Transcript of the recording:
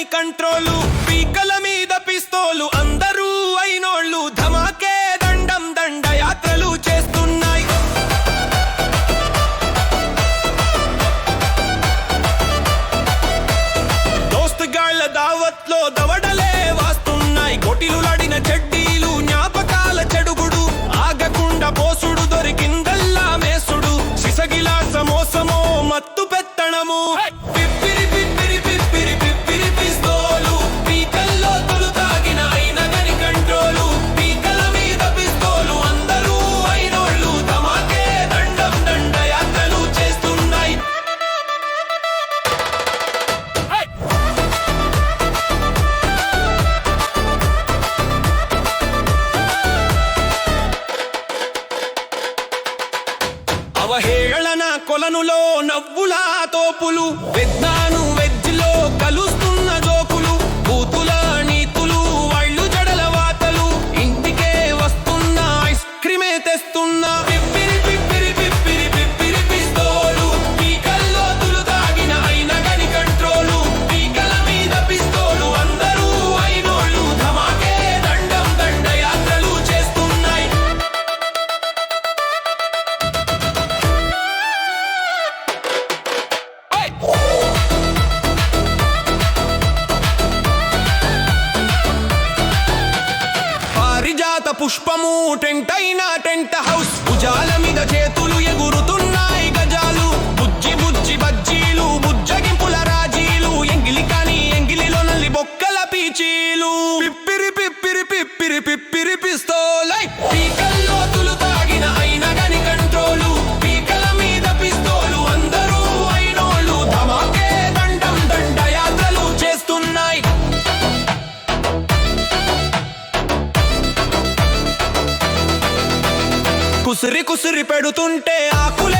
లేని కంట్రోలు. పీకల మీద పిస్తోలు అందరూ అయినోళ్ళు. ధమాకే దండం దండ యాత్రలు చేస్తున్నాయి. దోస్త్ గాళ్ళ దావత్లో దవడ హేళన కొలనులో నవ్వులా తోపులు విద్దాను పుష్పము టెంట్ అయినా టెంట్ హౌస్. భుజాల మీద చేతులు ఎగురుతున్న ఉసిరి కుసిరి పెడుతుంటే ఆకులే